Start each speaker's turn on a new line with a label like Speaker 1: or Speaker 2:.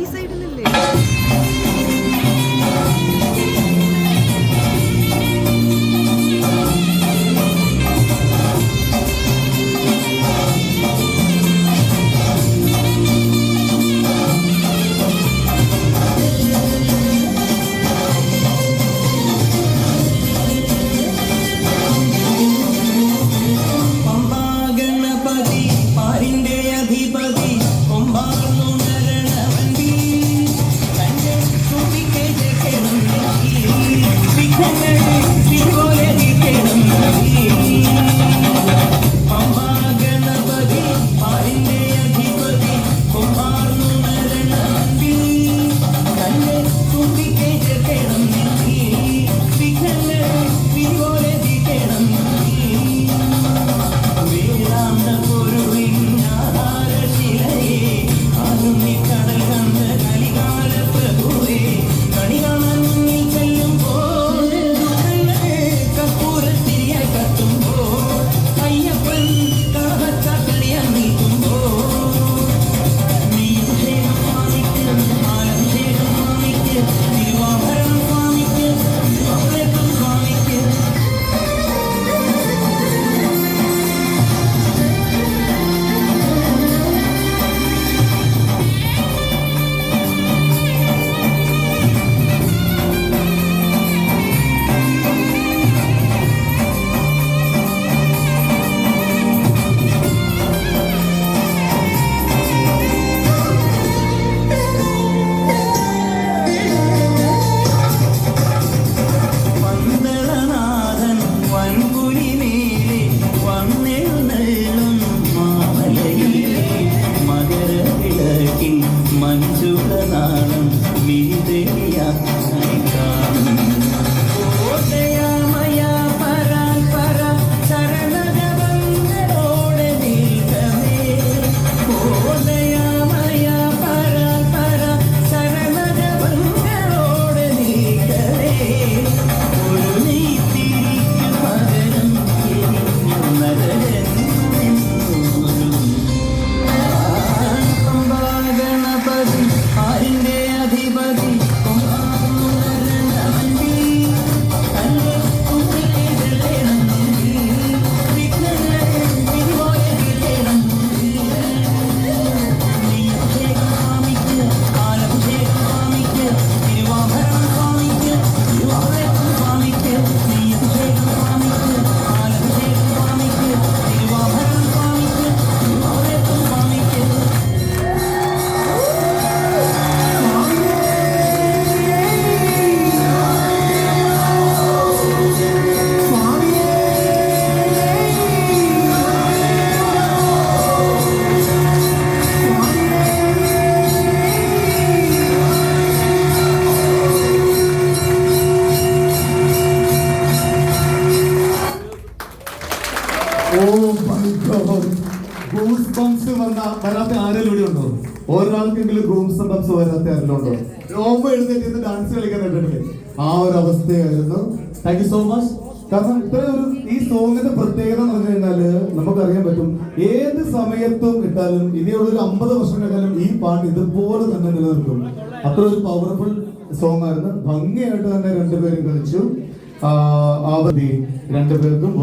Speaker 1: ഈ സൈഡിലല്ലേ
Speaker 2: oh my God. Goose bumps വന്ന വരാത്ത ആരെങ്കിലും ഉണ്ടോ? ഒരാൾക്കെങ്കിലും ഗൂംസ് ബംസ് വരാത്ത ആരെങ്കിലും ഉണ്ടോ? രോമ എഴുന്നേറ്റ് ഡാൻസ് കളിക്കുന്നുണ്ടല്ലേ ആ ഒരു അവസ്ഥയായിരുന്നു. താങ്ക് യു സോ മച്ച് കാരണം ഇത്ര ഒരു ഈ സോങ്ങിന്റെ പ്രത്യേകത എന്ന് പറഞ്ഞു കഴിഞ്ഞാൽ നമുക്കറിയാൻ പറ്റും ഏത് സമയത്തും ഇട്ടാലും ഇനിയുള്ള ഒരു അമ്പത് വർഷം കഴിഞ്ഞാലും ഈ പാട്ട് ഇതുപോലെ തന്നെ നിലനിൽക്കും. അത്ര ഒരു പവർഫുൾ സോങ് ആയിരുന്നു. ഭംഗിയായിട്ട് തന്നെ രണ്ടുപേരും കളിച്ചു. ആ, ആ രണ്ടുപേർക്കും